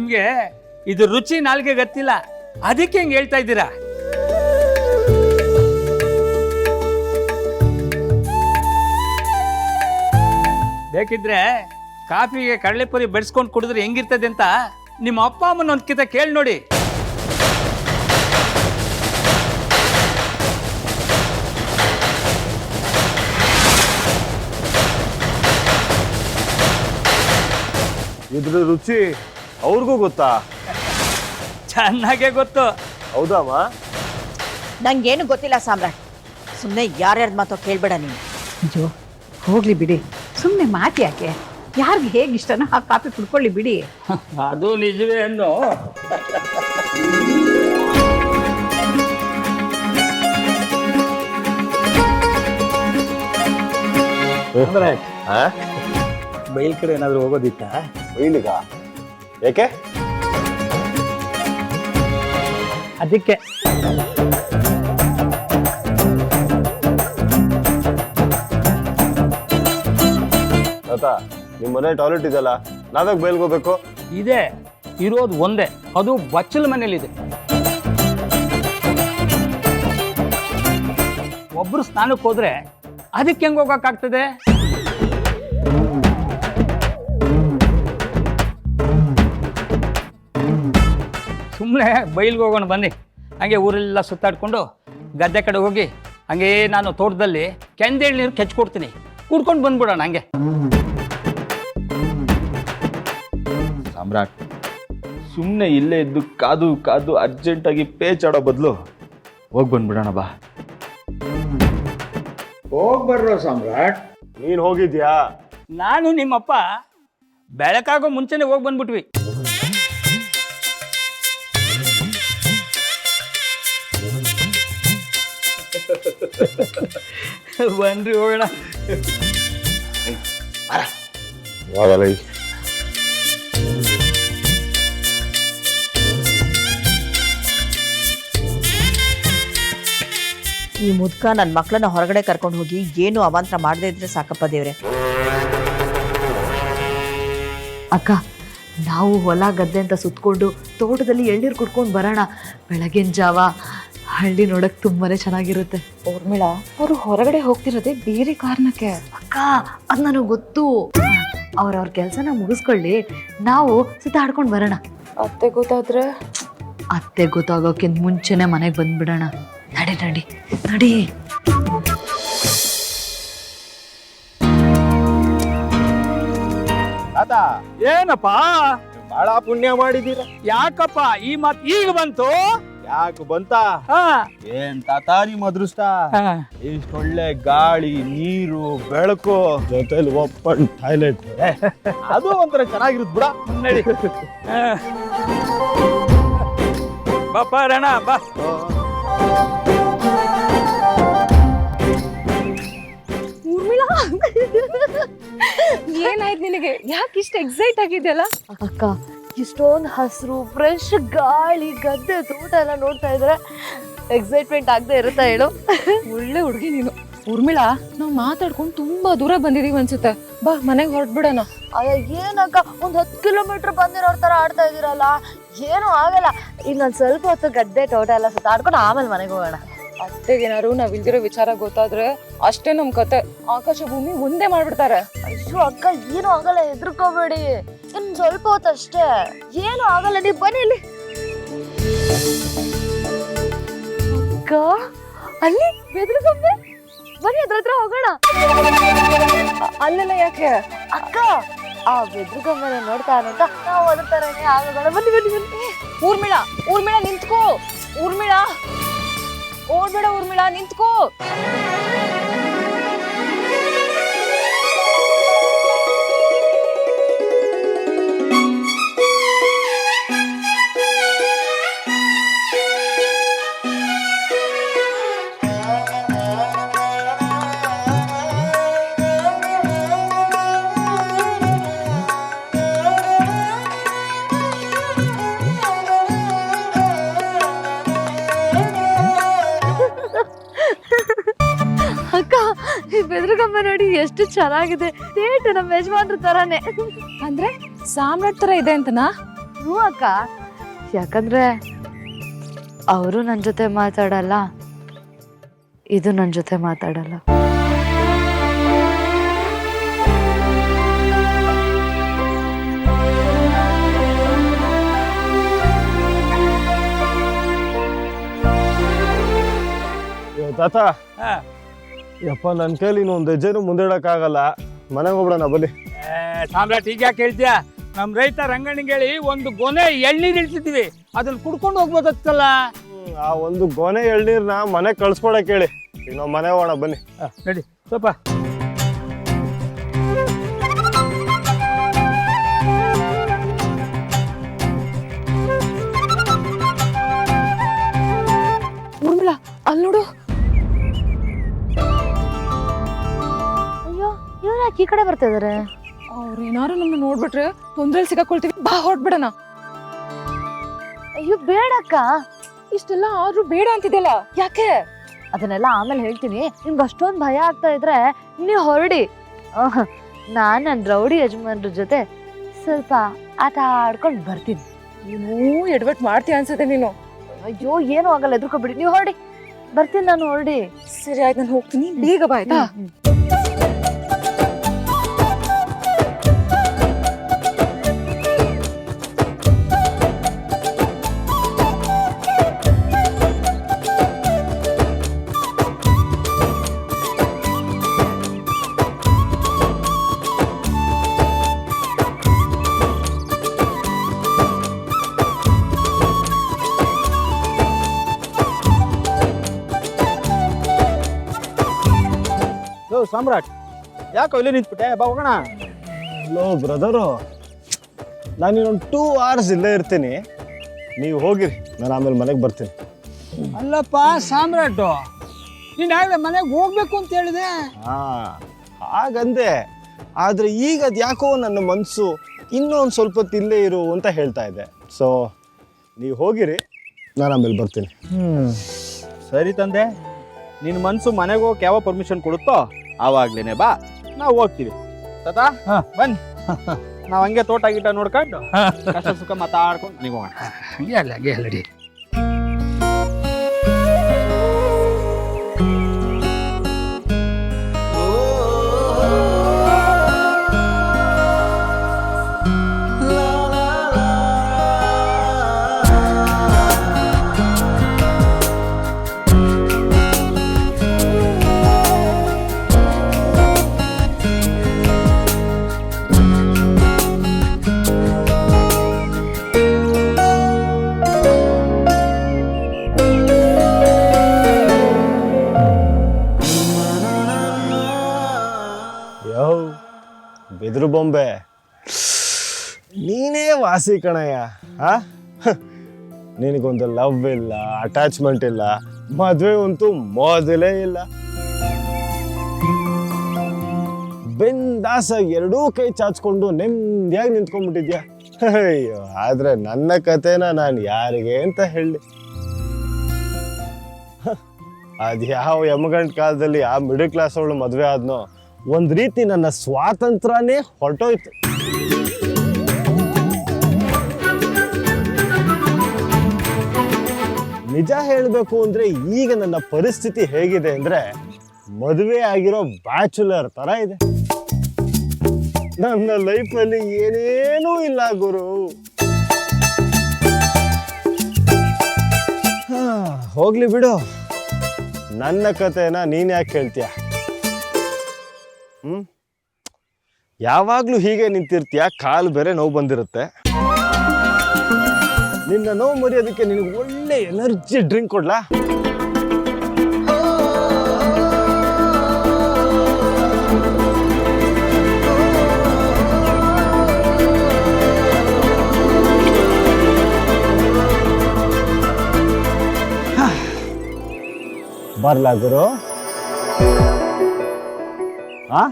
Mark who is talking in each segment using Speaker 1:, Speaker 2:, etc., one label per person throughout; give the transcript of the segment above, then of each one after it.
Speaker 1: ನಿಮ್ಗೆ ಇದು ರುಚಿ ನಾಲ್ಗೆ ಗೊತ್ತಿಲ್ಲ. ಅದಕ್ಕೆ ಹಿಂಗೆ ಹೇಳ್ತಾ ಇದ್ದೀರಾ? ಬೇಕಿದ್ರೆ ಕಾಫಿಗೆ ಕಡಲೆಪುರಿ ಬೆಳೆಸ್ಕೊಂಡು ಕುಡಿದ್ರೆ ಹೆಂಗಿರ್ತದೆ ಅಂತ ನಿಮ್ಮ ಅಪ್ಪ ಅಮ್ಮನ ಒಂದು ಕೇಳಿ ನೋಡಿ.
Speaker 2: ಇದ್ರ ರುಚಿ ಅವ್ರಿಗೂ ಗೊತ್ತಾ?
Speaker 1: ಚೆನ್ನಾಗೇ ಗೊತ್ತು.
Speaker 2: ಹೌದಮ್ಮ
Speaker 3: ನಂಗೇನು ಗೊತ್ತಿಲ್ಲ ಸಾಮ್ರಾಟ್. ಸುಮ್ಮನೆ ಯಾರ್ಯಾರ್ದು ಮಾತೋ ಕೇಳ್ಬೇಡ ನೀನು.
Speaker 4: ಅಯ್ಯೋ ಹೋಗ್ಲಿ ಬಿಡಿ. ಸುಮ್ಮನೆ ಮಾತು ಯಾಕೆ? ಯಾರಿಗೆ ಹೇಗೆ ಇಷ್ಟನೋ ಆ ಕಾಪಿ ಕುಡ್ಕೊಳ್ಳಿ ಬಿಡಿ.
Speaker 1: ಅದು ನಿಜವೇ ಅನ್ನೋ.
Speaker 2: ಆ?
Speaker 1: ಬೈಲ್ ಕಡೆ ಏನಾದರೂ ಹೋಗೋದಿತ್ತ?
Speaker 2: ಬೈಲಿಗ ಯಾಕೆ
Speaker 1: ಅದಕ್ಕೆ.
Speaker 2: ತಾತ ನಿಮ್ ಮನೆ ಟಾಯ್ಲೆಟ್ ಇದೆಯಲ್ಲ ನಾವ್ಯಾಗ ಹೋಗ್ಬೇಕು
Speaker 1: ಇದೆ ಇರೋದು ಒಂದೇ ಅದು ಬಚ್ಚಲ ಮನೇಲಿದೆ. ಒಬ್ರು ಸ್ನಾನಕ್ಕೆ ಹೋದ್ರೆ ಅದಕ್ಕೆ ಹೆಂಗ್ ಹೋಗಕ್ಕಾಗ್ತದೆ ಸುಮ್ಮನೆ ಬೈಲ್ಗೆ ಹೋಗೋಣ ಬನ್ನಿ. ಹಂಗೆ ಊರೆಲ್ಲ ಸುತ್ತಾಡ್ಕೊಂಡು ಗದ್ದೆ ಕಡೆ ಹೋಗಿ ಹಂಗೆ ನಾನು ತೋಟದಲ್ಲಿ ಕೆಂದೇಳಿ ನೀರು ಕೆಚ್ಕೊಡ್ತೀನಿ. ಕುಡ್ಕೊಂಡು ಬಂದ್ಬಿಡೋಣ ಹಂಗೆ.
Speaker 5: ಸಾಮ್ರಾಟ್ ಸುಮ್ಮನೆ ಇಲ್ಲೇ ಇದ್ದು ಕಾದು ಕಾದು ಅರ್ಜೆಂಟಾಗಿ ಪೇಚಾಡೋ ಬದಲು ಹೋಗಿ ಬಂದ್ಬಿಡೋಣ ಬಾ.
Speaker 1: ಹೋಗಿ ಬರ್ರೋ ಸಾಮ್ರಾಟ್.
Speaker 2: ನೀನು ಹೋಗಿದ್ಯಾ?
Speaker 1: ನಾನು ನಿಮ್ಮಪ್ಪ ಬೆಳಕಾಗೋ ಮುಂಚೆನೆ ಹೋಗಿ ಬಂದ್ಬಿಟ್ವಿ. ಬನ್ರಿ ಹೋಗೋಣ.
Speaker 2: ಈ
Speaker 3: ಮುದ್ಕ ನನ್ನ ಮಕ್ಕಳನ್ನ ಹೊರಗಡೆ ಕರ್ಕೊಂಡು ಹೋಗಿ ಏನು ಅವಾಂತರ ಮಾಡದೇ ಇದ್ರೆ ಸಾಕಪ್ಪ ದೇವ್ರೆ.
Speaker 6: ಅಕ್ಕ ನಾವು ಹೊಲ ಗದ್ದೆ ಅಂತ ಸುತ್ಕೊಂಡು ತೋಟದಲ್ಲಿ ಎಳ್ನೀರು ಕುಡ್ಕೊಂಡು ಬರೋಣ. ಬೆಳಗಿನ ಜಾವ ಹಳ್ಳಿ ನೋಡಕ್ ತುಂಬಾನೇ ಚೆನ್ನಾಗಿರುತ್ತೆ.
Speaker 7: ಊರ್ಮಿಳಾ ಅವರು ಹೊರಗಡೆ ಹೋಗ್ತಿರೋದೇ ಬೇರೆ ಕಾರಣಕ್ಕೆ.
Speaker 6: ಅಕ್ಕ ಅದು ನನಗೆ ಗೊತ್ತು. ಅವ್ರವ್ರ ಕೆಲಸನ ಮುಗಿಸ್ಕೊಳ್ಳಿ ನಾವು ಸುತ್ತಾಡ್ಕೊಂಡು ಬರೋಣ.
Speaker 7: ಅತ್ತೆ ಗೊತ್ತಾದ್ರೆ?
Speaker 6: ಅತ್ತೆ ಗೊತ್ತಾಗೋಕ್ಕಿಂತ ಮುಂಚೆನೆ ಮನೆಗೆ ಬಂದ್ಬಿಡೋಣ. ನಡಿ ನಡಿ ನಡಿ.
Speaker 2: ತಾತ
Speaker 1: ಏನಪ್ಪ?
Speaker 2: ಬಹಳ ಪುಣ್ಯ ಮಾಡಿದೀರ
Speaker 1: ಯಾಕಪ್ಪ ಈ ಮಾತು ಈಗ ಬಂತು?
Speaker 2: ಯಾಕೆ ಬಂತ?
Speaker 1: ಹಾ.
Speaker 2: ಏನ್ ತಾತ ನಿಮ್ ಅದೃಷ್ಟ?
Speaker 1: ಇಷ್ಟ
Speaker 2: ಒಳ್ಳೆ ಗಾಳಿ ನೀರು ಬೆಳಕು ಜೊತೆಲಿ ಒಪ್ಪನ್ ಟಾಯ್ಲೆಟ್ ಅದು ಒಂಥರ ಚೆನ್ನಾಗಿರುತ್ತೆ ಬಿಡ.
Speaker 1: ನಡಿ. ಹಾ. ಬಾಪ್ಪ ರಣ ಬಾ.
Speaker 7: ಏನಾಯ್ತು ನಿನಗೆ? ಯಾಕೆ ಇಷ್ಟು ಎಕ್ಸೈಟ್ ಆಗಿದೆಯಲ್ಲ?
Speaker 6: ಅಕ್ಕ ಇಷ್ಟೊಂದು ಹಸಿರು ಫ್ರೆಶ್ ಗಾಳಿ ಗದ್ದೆ ತೋಟ ಎಲ್ಲ ನೋಡ್ತಾ ಇದ್ರೆ. ಎಕ್ಸೈಟ್ಮೆಂಟ್ ಆಗದೆ ಇರುತ್ತಾ ಹೇಳು?
Speaker 7: ಒಳ್ಳೆ ಹುಡುಗಿ ನೀನು. ಉರ್ಮಿಳಾ ನಾವು ಮಾತಾಡ್ಕೊಂಡು ತುಂಬಾ ದೂರ ಬಂದಿದೀವಿ ಅನ್ಸುತ್ತೆ. ಬಾ ಮನೆಗೆ ಹೊರಟ್ಬಿಡೋಣ.
Speaker 6: ಅಯ್ಯ ಏನಕ್ಕ? ಒಂದು ಹತ್ತು ಕಿಲೋಮೀಟರ್ ಬಂದಿರೋ ತರ ಆಡ್ತಾ ಇದೀರಲ್ಲ ಏನು ಆಗಲ್ಲ. ಇನ್ನೊಂದು ಸ್ವಲ್ಪ ಹೊತ್ತು ಗದ್ದೆ ತೋಟ ಎಲ್ಲ ಸುತ್ತಾಡ್ಕೊಂಡು ಆಮೇಲೆ ಮನೆಗೆ ಹೋಗೋಣ.
Speaker 7: ಅತ್ತೆಗೇನಾರು ನಾವ್ ಇಲ್ದಿರೋ ವಿಚಾರ ಗೊತ್ತಾದ್ರೆ ಅಷ್ಟೇ ನಮ್ ಕತೆ. ಆಕಾಶ ಭೂಮಿ ಒಂದೇ ಮಾಡ್ಬಿಡ್ತಾರೆ.
Speaker 6: ಅಯ್ಯೋ ಅಕ್ಕ ಏನು ಆಗಲ್ಲ ಹೆದರ್ಕೋಬೇಡಿ. ಇನ್ ಸ್ವಲ್ಪ ಹೊತ್ತು ಅಷ್ಟೇ. ಏನು ಆಗಲ್ಲ ನೀ ಬನ್ನಿ ಇಲ್ಲಿ. ಅಕ್ಕ ಅಲ್ಲಿ ಬೆದ್ರಕೊಂಬೆ? ಬನ್ನಿ ಅದ್ರ ಹತ್ರ ಹೋಗೋಣ.
Speaker 7: ಅ- ಅಲ್ಲೆಲ್ಲ ಯಾಕೆ?
Speaker 6: ಅಕ್ಕ ಆ ಬೆದ್ರಗೊಂಬೆನ ನೋಡ್ತಾ ಅಂತ ನಾವು ಅದ್ರ ತರನೇ ಆಗೋಣ ಬನ್ನಿ ಬನ್ನಿ ಬನ್ನಿ.
Speaker 7: ಊರ್ಮಿಳ ಊರ್ಮಿಳ ನಿಂತ್ಕೋ. ಊರ್ಮಿಳಾ. ಓಡ್ಬೇಡ ಊರ್ಮಿಳಾ ನಿಂತ್ಕೋ.
Speaker 6: ನೋಡಿ ಎಷ್ಟು ಚೆನ್ನಾಗಿದೆ. ಏಟು ನಮ್ಮ ಯಜಮಾನ್ರ ತರಾನೇ?
Speaker 7: ಅಂದ್ರೆ ಸಾಮ್ರಾಟ್ ತರ ಇದೆ ಅಂತನಾ?
Speaker 6: ಹ್ಞೂ ಅಕ್ಕ. ಯಾಕಂದ್ರೆ ಅವರು ನನ್ನ ಜೊತೆ ಮಾತಾಡಲ್ಲ ಇದು ನನ್ನ ಜೊತೆ ಮಾತಾಡಲ್ಲ.
Speaker 2: ತಾತ
Speaker 1: ಹಾ.
Speaker 2: ಯಪ್ಪ ನನ್ನ ಕೈಲಿ ಇನ್ನೊಂದು ಹೆಜ್ಜೆನೂ ಮುಂದಿಡೋಕ್ಕಾಗಲ್ಲ. ಮನೆಗೆ ಹೋಗ್ಬಿಡೋಣ ಬನ್ನಿ.
Speaker 1: ಏ, ಸಾಮ್ರಾಟ್ ಈಗ ಯಾಕೆ ಹೇಳ್ತೀಯ? ನಮ್ಮ ರೈತ ರಂಗಣ್ಣಿಗೆ ಹೇಳಿ ಒಂದು ಗೊನೆ ಎಳ್ನೀರು ಇಳಿಸಿದ್ವಿ. ಅದನ್ನ ಕುಡ್ಕೊಂಡು ಹೋಗ್ಬೋದತ್ತಲ್ಲ
Speaker 2: ಹ್ಮ್, ಆ ಒಂದು ಗೊನೆ ಎಳ್ನೀರ್ನ ಮನೆ ಕಳ್ಸ್ಕೊಡಕ್ಕೆ ಹೇಳಿ. ಇನ್ನೊಂದು ಮನೆ ಹೋಗೋಣ ಬನ್ನಿ.
Speaker 1: ಆ, ನಡಿ ಸ್ವಲ್ಪ.
Speaker 7: ಊರ್ಮಿಳಾ ಅಲ್ಲಿ ನೋಡು.
Speaker 6: ಈ ಕಡೆ ಬರ್ತಾ ಇದಾರೆ?
Speaker 7: ಅವ್ರು ಏನಾರು ನಮ್ಮನ್ನ ನೋಡ್ಬಿಟ್ರೆ ತೊಂದ್ರೆ ಸಿಗಾಕೊಳ್ತೀವಿ ಬಾ ಹೊರಟ್ಬಿಡಣ.
Speaker 6: ಅಯ್ಯೋ ಬೇಡ ಬೇಡಕ್ಕ
Speaker 7: ಇಷ್ಟೆಲ್ಲ ಆದ್ರೂ ಬೇಡ ಅಂತಿದ್ದಲ್ಲ ಯಾಕೆ?
Speaker 6: ಅದನ್ನೆಲ್ಲ ಆಮೇಲೆ ಹೇಳ್ತೀನಿ. ನಿಮ್ಗೆ ಅಷ್ಟೊಂದು ಭಯ ಆಗ್ತಾ ಇದ್ರೆ ನೀವು ಹೊರಡಿ. ನಾನು ನಾನ್ ನನ್ನ ರೌಡಿ ಯಜಮಾನ್ರ ಜೊತೆ ಸ್ವಲ್ಪ ಆಟ ಆಡ್ಕೊಂಡು ಬರ್ತೀನಿ.
Speaker 7: ನೀನು ಎಡ್ವಟ್ ಮಾಡ್ತೀಯ ಅನ್ಸುತ್ತೆ ನೀನು.
Speaker 6: ಅಯ್ಯೋ ಏನೂ ಆಗಲ್ಲ ಎದ್ರುಕೊಬಿಡಿ. ನೀವು ಹೊರಡಿ. ಬರ್ತೀನಿ ನಾನು ಹೊರಡಿ.
Speaker 7: ಸರಿ ಆಯ್ತು ನಾನು ಹೋಗ್ತೀನಿ. ಬೇಗ ಬಾ ಆಯ್ತಾ?
Speaker 2: ಸಾಮ್ರಾಟ್. ಯಾಕೋ ಇಲ್ಲಿ ನಿಂತ್ಬಿಟ್ಟೆ? ಬಾ ಹೋಗೋಣ. ಲೋ ಬ್ರದರು ನಾನು ಇನ್ನೊಂದು ಟೂ ಅವರ್ಸ್ ಇಲ್ಲೇ ಇರ್ತೀನಿ. ನೀವು ಹೋಗಿರಿ ನಾನು ಆಮೇಲೆ ಮನೆಗೆ ಬರ್ತೀನಿ.
Speaker 1: ಅಲ್ಲಪ್ಪ ಸಾಮ್ರಾಟು. ನೀನು ಆಗಲೇ ಮನೆಗೆ ಹೋಗ್ಬೇಕು ಅಂತ ಹೇಳಿದೆ.
Speaker 2: ಹಾ ಹಾಗಂದೆ. ಆದರೆ ಈಗ ಅದು ಯಾಕೋ ನನ್ನ ಮನಸ್ಸು ಇನ್ನೊಂದು ಸ್ವಲ್ಪ ಹೊತ್ತು ಇಲ್ಲೇ ಇರು ಅಂತ ಹೇಳ್ತಾ ಇದೆ. ಸೊ ನೀವು ಹೋಗಿರಿ ನಾನು ಆಮೇಲೆ ಬರ್ತೀನಿ.
Speaker 5: ಹ್ಮ್. ಸರಿ ತಂದೆ ನಿನ್ನ ಮನಸ್ಸು ಮನೆಗೆ ಹೋಗಕ್ಕೆ ಯಾವ ಪರ್ಮಿಷನ್ ಕೊಡುತ್ತೋ? ಆವಾಗ್ಲೇನೆ ಬಾ. ನಾವು ಹೋಗ್ತೀವಿ. ತಾತ?
Speaker 1: ಹಾ.
Speaker 5: ಬನ್ನಿ. ನಾವು ಹಂಗೆ ತೋಟ ಗೀಟ ನೋಡ್ಕೊಂಡು ಕಷ್ಟ ಸುಖ ಮಾತಾಡ್ಕೊಂಡು ನೀವು ಹೋಗೋಣ.
Speaker 1: ಹಂಗೆ ಅಲ್ಲ ಹಂಗೆ ಅಲ್ಲಡಿ
Speaker 2: ಬೆದರು ಬೊಂಬೆ. ನೀನೇ ವಾಸಿ ಕಣಯ್ಯ ಹಾ. ನಿನಗೊಂದು ಲವ್ ಇಲ್ಲ ಅಟ್ಯಾಚ್ಮೆಂಟ್ ಇಲ್ಲ, ಮದುವೆ ಅಂತೂ ಮೊದಲೇ ಇಲ್ಲ. ಬೆಂದಾಸ ಎರಡೂ ಕೈ ಚಾಚ್ಕೊಂಡು ನೆಮ್ಮದಿಯಾಗಿ ನಿಂತ್ಕೊಂಡ್ಬಿಟ್ಟಿದ್ಯಾ? ಅಯ್ಯೋ, ಆದ್ರೆ ನನ್ನ ಕತೆನ ನಾನು ಯಾರಿಗೆ ಅಂತ ಹೇಳಿ. ಅದ್ಯಾವ ಯಮಗಂಟ್ ಕಾಲದಲ್ಲಿ ಆ ಮಿಡಲ್ ಕ್ಲಾಸ್ ಅವಳು ಮದುವೆ ಆದ್ನೋ? ಒಂದ್ ರೀತಿ ನನ್ನ ಸ್ವಾತಂತ್ರ್ಯನೇ ಹೊರಟೋಯ್ತು. ನಿಜ ಹೇಳಬೇಕು ಅಂದರೆ ಈಗ ನನ್ನ ಪರಿಸ್ಥಿತಿ ಹೇಗಿದೆ ಅಂದರೆ ಮದುವೆ ಆಗಿರೋ ಬ್ಯಾಚುಲರ್ ಥರ ಇದೆ. ನನ್ನ ಲೈಫಲ್ಲಿ ಏನೇನೂ ಇಲ್ಲ ಗುರು. ಹೋಗ್ಲಿ ಬಿಡು. ನನ್ನ ಕಥೆನ ನೀನ್ ಯಾಕೆ ಹೇಳ್ತೀಯ? ಹ್ಮ್? ಯಾವಾಗ್ಲೂ ಹೀಗೆ ನಿಂತಿರ್ತೀಯ? ಕಾಲು ಬೇರೆ ನೋವು ಬಂದಿರುತ್ತೆ. ನಿನ್ನ ನೋವು ಮರಿಯೋದಕ್ಕೆ ನಿನಗೆ ಒಳ್ಳೆ ಎನರ್ಜಿ ಡ್ರಿಂಕ್ ಕೊಡ್ಲಾ? ಬರ್ಲಾ ಗುರು? ಆ?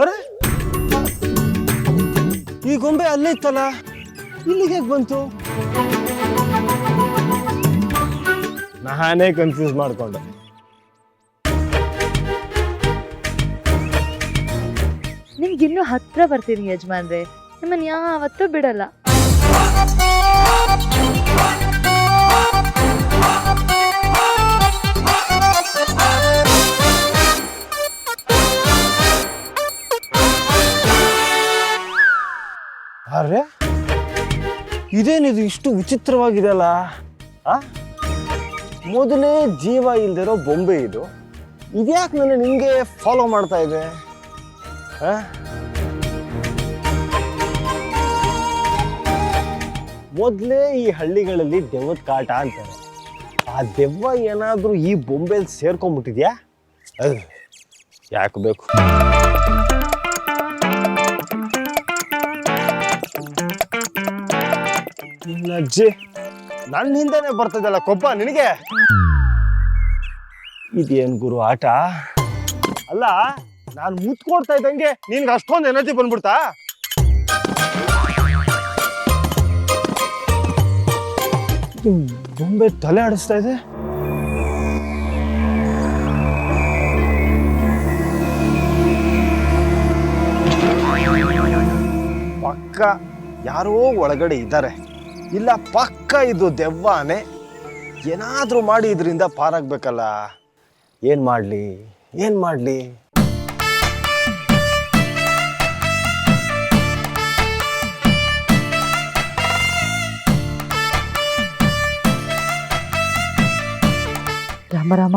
Speaker 2: ಅರೆ? ಈ ಗೊಂಬೆ ಅಲ್ಲಿ ಇತ್ತಲ್ಲ? ಇಲ್ಲಿಗೆ ಹೇಗೆ ಬಂತು? ನಾನೇ ಕನ್ಫ್ಯೂಸ್ ಮಾಡ್ಕೊಂಡೆ.
Speaker 6: ನಿಮ್ಗಿನ್ನೂ ಹತ್ರ ಬರ್ತೀನಿ ಯಜಮಾನ್ರೆ. ನಿಮ್ಮನ್ನ ಯಾವತ್ತೂ ಬಿಡಲ್ಲ.
Speaker 2: ಇದೇನಿದು ಇಷ್ಟು ವಿಚಿತ್ರವಾಗಿದೆಯಲ್ಲ? ಆ? ಮೊದಲೇ ಜೀವ ಇಲ್ದಿರೋ ಬೊಂಬೆ ಇದು. ಇದ್ಯಾಕೆ ನಾನು ನಿಮಗೆ ಫಾಲೋ ಮಾಡ್ತಾ ಇದೆ? ಮೊದಲೇ ಈ ಹಳ್ಳಿಗಳಲ್ಲಿ ದೆವ್ವದ ಕಾಟ ಅಂತಾರೆ. ಆ ದೆವ್ವ ಏನಾದರೂ ಈ ಬೊಂಬೆಲಿ ಸೇರ್ಕೊಂಡ್ಬಿಟ್ಟಿದ್ಯಾ ಅದು ಯಾಕೆ ಬೇಕು? ನಿನ್ನ ಅಜ್ಜಿ. ನನ್ನ ಹಿಂದೆನೆ ಬರ್ತದಲ್ಲ ಕೊಬ್ಬ, ನಿನಗೆ? ಇದೇನ್ ಗುರು ಆಟ? ಅಲ್ಲ, ನಾನು ಮುತ್ಕೊಡ್ತಾ ಇದ್ದಂಗೆ ನಿನ್ಗೆ ಅಷ್ಟೊಂದು ಎನರ್ಜಿ ಬಂದ್ಬಿಡ್ತಾ? ಬೊಂಬೆ ತಲೆ ಆಡಿಸ್ತಾ ಇದೆ. ಪಕ್ಕ ಯಾರೋ ಒಳಗಡೆ ಇದ್ದಾರೆ. ಇಲ್ಲ ಪಕ್ಕ ಇದು ದೆವ್ವಾನೆ. ಏನಾದರೂ ಮಾಡಿ ಇದರಿಂದ ಪಾರಾಗಬೇಕಲ್ಲ. ಏನು ಮಾಡ್ಲಿ? ಏನು ಮಾಡ್ಲಿ?
Speaker 6: ರಾಮ ರಾಮ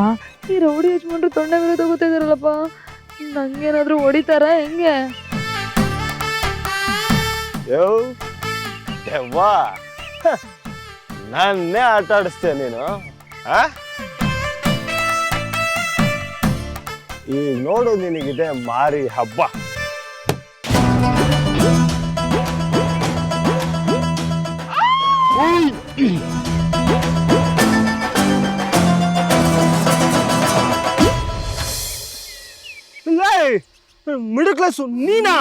Speaker 6: ಈ ರೌಡಿ ಯಜಮಾನ್ರು ತೊಂಡೆ ಮೇಲೆ ತಗೋತಾ ಇದಾರಲ್ಲಪ್ಪ ನಂಗೇನಾದ್ರೂ ಹೊಡಿತಾರ ಹೆಂಗೆ?
Speaker 2: ಯೋ ದೆವ್ವ. ನನ್ನೇ ಆಟ ಆಡಿಸ್ತೀಯ ನೀನು? ಆ? ಈಗ ನೋಡು ನಿನಗಿದೆ ಮಾರಿ ಹಬ್ಬ. ಮಿಡಲ್ ಕ್ಲಾಸು ನೀನಾ?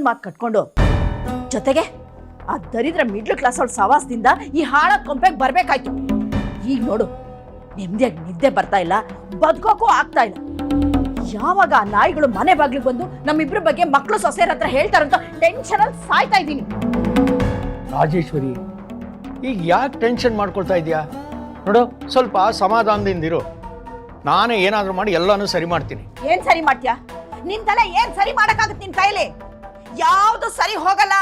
Speaker 3: ಯಮ್ಮನ್ ಮಾತು ಕಟ್ಕೊಂಡು ಜೊತೆಗೆ ಆ ದರಿದ್ರ ಮಿಡ್ಲ್ ಕ್ಲಾಸ್ ಅವ್ರ ಸವಾಸದಿಂದ ಈ ಹಾಳ ಕೊಂಪೆಗೆ ಬರ್ಬೇಕಾಯ್ತು. ಈಗ ನೋಡು ನೆಮ್ಮದಿಯಾಗಿ ನಿದ್ದೆ ಬರ್ತಾ ಇಲ್ಲ ಬದುಕೋಕ್ಕೂ ಆಗ್ತಾ ಇಲ್ಲ. ಯಾವಾಗ ಆ ನಾಯಿಗಳು ಮನೆ ಬಾಗಿಲು ಬಂದು ನಮ್ಮಿಬ್ರ ಬಗ್ಗೆ ಮಕ್ಕಳು ಸೊಸೆಯರ ಹತ್ರ ಹೇಳ್ತಾರಂತ ಟೆನ್ಷನ್ ಅಲ್ಲಿ ಸಾಯ್ತಾ ಇದ್ದೀನಿ.
Speaker 8: ರಾಜೇಶ್ವರಿ ಈಗ ಯಾಕೆ ಟೆನ್ಷನ್ ಮಾಡ್ಕೊಳ್ತಾ ಇದೆಯಾ? ನೋಡು ಸ್ವಲ್ಪ ಸಮಾಧಾನದಿಂದಿರು ನಾನೇ ಏನಾದರೂ ಮಾಡಿ ಎಲ್ಲಾನು ಸರಿ ಮಾಡ್ತೀನಿ.
Speaker 3: ಏನ್ ಸರಿ ಮಾಡ್ತೀಯಾ? ನಿನ್ ತಲೆ ಏನ್ ಸರಿ ಮಾಡಕ್ಕಾಗತ್ತೆ ನಿನ್ ಕೈಲಿ? ಯಾವ್ದು ಸರಿ ಹೋಗಲ್ಲ.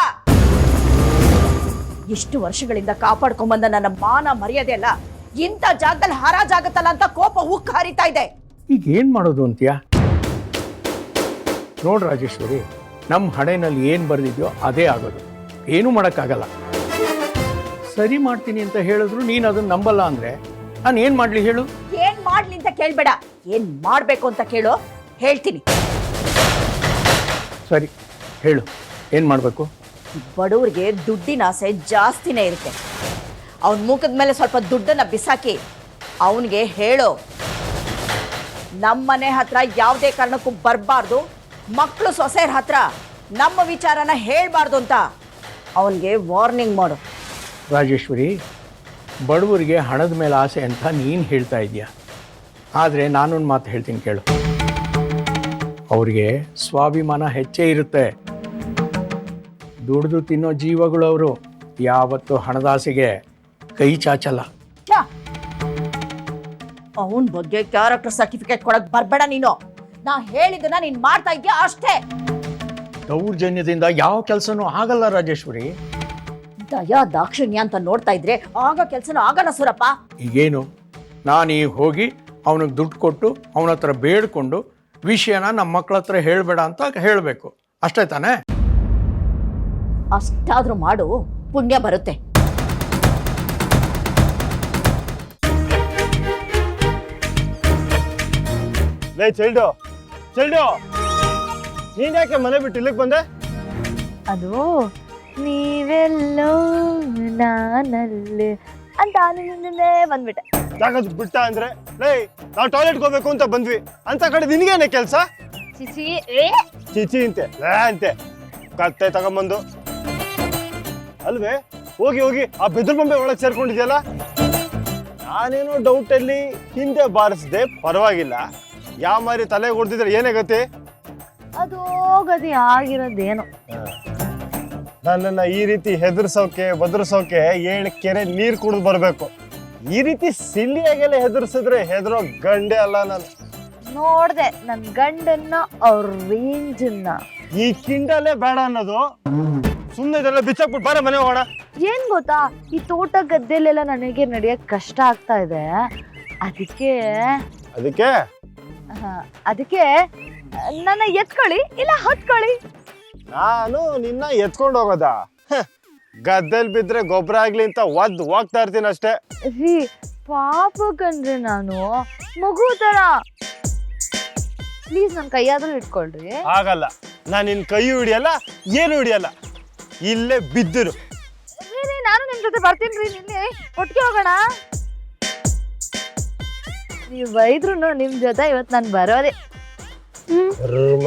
Speaker 3: ಎಷ್ಟು ವರ್ಷಗಳಿಂದ ಕಾಪಾಡ್ಕೊಂಬಂದ ನನ್ನ ಮಾನ ಮರ್ಯಾದೆ ಅಲ್ಲ. ಇಂಥ ಜಾಗದಲ್ಲಿ ಹರಾಜಾಗತ್ತಲ್ಲ ಅಂತ ಕೋಪ ಉಕ್ಕ ಹರಿತಾ ಇದೆ.
Speaker 8: ಈಗ ಏನು ಮಾಡೋದು ಅಂತೀಯ? ನೋಡ್ ರಾಜೇಶ್ವರಿ ನಮ್ಮ ಹಣೆನಲ್ಲಿ ಏನು ಬರೆದಿದ್ಯೋ ಅದೇ ಆಗೋದು. ಏನೂ ಮಾಡೋಕ್ಕಾಗಲ್ಲ. ಸರಿ ಮಾಡ್ತೀನಿ ಅಂತ ಹೇಳಿದ್ರು ನೀನು ಅದನ್ನ ನಂಬಲ್ಲ ಅಂದರೆ ನಾನು ಏನು ಮಾಡಲಿ ಹೇಳು?
Speaker 3: ಏನ್ ಮಾಡ್ಲಿ ಅಂತ ಕೇಳ್ಬೇಡ. ಏನ್ ಮಾಡ್ಬೇಕು ಅಂತ ಕೇಳು. ಹೇಳ್ತೀನಿ.
Speaker 8: ಸರಿ. ಹೇಳು ಏನು ಮಾಡಬೇಕು?
Speaker 3: ಬಡವ್ರಿಗೆ ದುಡ್ಡಿನ ಆಸೆ ಜಾಸ್ತಿನೇ ಇರುತ್ತೆ. ಅವನ ಮುಖದ ಮೇಲೆ ಸ್ವಲ್ಪ ದುಡ್ಡನ್ನ ಬಿಸಾಕಿ ಅವನಿಗೆ ಹೇಳು ನಮ್ಮನೆ ಹತ್ರ ಯಾವುದೇ ಕಾರಣಕ್ಕೂ ಬರಬಾರ್ದು ಮಕ್ಕಳು ಸೊಸೆಯರ ಹತ್ರ ನಮ್ಮ ವಿಚಾರನ ಹೇಳ್ಬಾರ್ದು ಅಂತ ಅವನಿಗೆ ವಾರ್ನಿಂಗ್ ಮಾಡು.
Speaker 8: ರಾಜೇಶ್ವರಿ ಬಡವರಿಗೆ ಹಣದ ಮೇಲೆ ಆಸೆ ಅಂತ ನೀನು ಹೇಳ್ತಾ ಇದೀಯ ಆದರೆ ನಾನೊಂದು ಮಾತು ಹೇಳ್ತೀನಿ ಕೇಳು. ಅವ್ರಿಗೆ ಸ್ವಾಭಿಮಾನ ಹೆಚ್ಚೇ ಇರುತ್ತೆ. ದುಡಿದು ತಿನ್ನೋ ಜೀವಗಳು ಅವರು. ಯಾವತ್ತು ಹಣದಾಸಿಗೆ ಕೈ ಚಾಚಲ್ಲ.
Speaker 3: ಅವನ ಬಗ್ಗೆ ಕ್ಯಾರೆಕ್ಟರ್ ಸರ್ಟಿಫಿಕೇಟ್ ಕೊಡಕ್ ಬರ್ಬೇಡ ನೀನು. ನಾ ಹೇಳಿದ್ದನ್ನ ನೀನ್ ಮಾಡ್ತಾ ಇದ್ಯಾ ಅಷ್ಟೇ.
Speaker 8: ದೌರ್ಜನ್ಯದಿಂದ ಯಾವ ಕೆಲಸನೂ ಆಗಲ್ಲ ರಾಜೇಶ್ವರಿ.
Speaker 3: ದಯಾ ದಾಕ್ಷಿಣ್ಯ ಅಂತ ನೋಡ್ತಾ ಇದ್ರೆ ಆಗ ಕೆಲಸನೂ ಆಗಣ ಸೂರಪ್ಪ.
Speaker 8: ಈಗೇನು? ನಾನೀಗ ಹೋಗಿ ಅವನಿಗೆ ದುಡ್ಡು ಕೊಟ್ಟು ಅವನ ಹತ್ರ ಬೇಡ್ಕೊಂಡು ವಿಷಯನ ನಮ್ಮ ಮಕ್ಕಳ ಹತ್ರ ಹೇಳಬೇಡ ಅಂತ ಹೇಳಬೇಕು. ಅಷ್ಟೇ ತಾನೇ?
Speaker 3: ಅಷ್ಟಾದ್ರೂ ಮಾಡು ಪುಣ್ಯ ಬರುತ್ತೆ.
Speaker 2: ಲೇ ಚೈಲ್ಡು ಚೈಲ್ಡು. ನೀನ್ ಯಾಕೆ ಮನೆ ಬಿಟ್ಟು ಇಲ್ಲಿಗೆ ಬಂದೆ?
Speaker 6: ಅದು ನೀವೆಲ್ಲೋ ನಾನಲ್ಲಿ ಅಂತ ಬಂದ್ಬಿಟ್ಟೆ.
Speaker 2: ಯಾಕಂದ್ ಬಿಟ್ಟ ಅಂದ್ರೆ ಲೇ ನಾವು ಟಾಯ್ಲೆಟ್ ಹೋಗ್ಬೇಕು ಅಂತ ಬಂದ್ವಿ. ಅಂತ ಕಡೆ ನಿನ್ಗೇನೆ ಕೆಲಸ?
Speaker 6: ಚಿಚಿ
Speaker 2: ಚಿಚಿ ಅಂತೆ ಲೇ ಅಂತೆ. ಕತ್ತೆ ತಗೊಂಬಂದು. ಅಲ್ವೇ? ಹೋಗಿ ಹೋಗಿ. ಆ ಬೆದ್ರ ಬೊಂಬೆ ಒಳಗೆ ಸೇರ್ಕೊಂಡಿದ್ಯಲ್ಲ? ನಾನೇನೋ ಡೌಟ್ ಅಲ್ಲಿ ಹಿಂದೆ ಬಾರಿಸ್ದೆ ಪರವಾಗಿಲ್ಲ. ಯಾವ ಮಾರಿ ತಲೆ ಹೊಡೆದಿದ್ರೆ ಏನೇ ಗತಿ?
Speaker 6: ಅದು ಗತಿ ಆಗಿರೋದೇನೋ.
Speaker 2: ನನ್ನನ್ನ ಈ ರೀತಿ ಹೆದರ್ಸೋಕೆ ಬದರ್ಸೋಕೆ ಏಳು ಕೆರೆ ನೀರು ಕುಡಿದು ಬರಬೇಕು. ಈ ರೀತಿ ಸಿಲ್ಲಿಯಾಗೆಲ್ಲ ಹೆದರ್ಸಿದ್ರೆ ಹೆದರೋ ಗಂಡೆ ಅಲ್ಲ ನಾನು.
Speaker 6: ನೋಡ್ದೆ ನನ್ ಗಂಡನ್ನ ಅವ್ರ ರೇಂಜನ್ನ
Speaker 2: ಈ ಕಿಂಡಲೇ ಬೇಡ ಅನ್ನೋದು. ಸುಮ್ಮನೆ ಇದೆಲ್ಲ ಬಿಚ್ಚಾಕ್ಬಿಟ್ಟು ಬಾರ ಮನೆ ಹೋಗೋಣ.
Speaker 6: ಏನ್ ಗೊತ್ತಾ? ಈ ತೋಟ ಗದ್ದೆಲೆಲ್ಲ ನನಗೆ ನಡೆಯಕ್ ಕಷ್ಟ ಆಗ್ತಾ ಇದೆ. ಅದಕ್ಕೆ
Speaker 2: ಅದಕ್ಕೆ?
Speaker 6: ಆ, ಅದಕ್ಕೆ ನನ್ನ ಎತ್ಕೊಳ್ಳಿ ಇಲ್ಲ ಹತ್ಕೊಳ್ಳಿ.
Speaker 2: ನಾನು ನಿನ್ನ ಎತ್ಕೊಂಡು ಹೋಗೋದ. ಗದ್ದೆಲ್ ಬಿದ್ರೆ ಗೊಬ್ಬರ ಆಗ್ಲಿ ಅಂತ ಒದ್ ಹೋಗ್ತಾ ಇರ್ತೀನಿ ಅಷ್ಟೇ.
Speaker 6: ರೀ ಕಂದ್ರೆ ನಾನು ಮಗು ತರ. ಪ್ಲೀಸ್ ನನ್ನ ಕೈಯಾದ್ರೂ ಇಟ್ಕೊಳ್ರಿ.
Speaker 2: ಆಗಲ್ಲ ನಾನು ನಿನ್ನ ಕೈ ಹಿಡಿಯಲ್ಲ ಏನು ಹಿಡಿಯಲ್ಲ. ಇಲ್ಲೇ ಬಿದ್ದರು.
Speaker 6: ರೀ, ನಾನು ನಿಮ್ ಜೊತೆ ಬರ್ತೀನಿ ರೀ ನಿನ್ನೆ. ಒಟ್ಟಿಗೆ ಹೋಗೋಣ. ನೀವು ಬೈದ್ರು ನಿಮ್ ಜೊತೆ ಇವತ್ತು ನಾನು ಬರೋದೆ.
Speaker 2: ರುಮ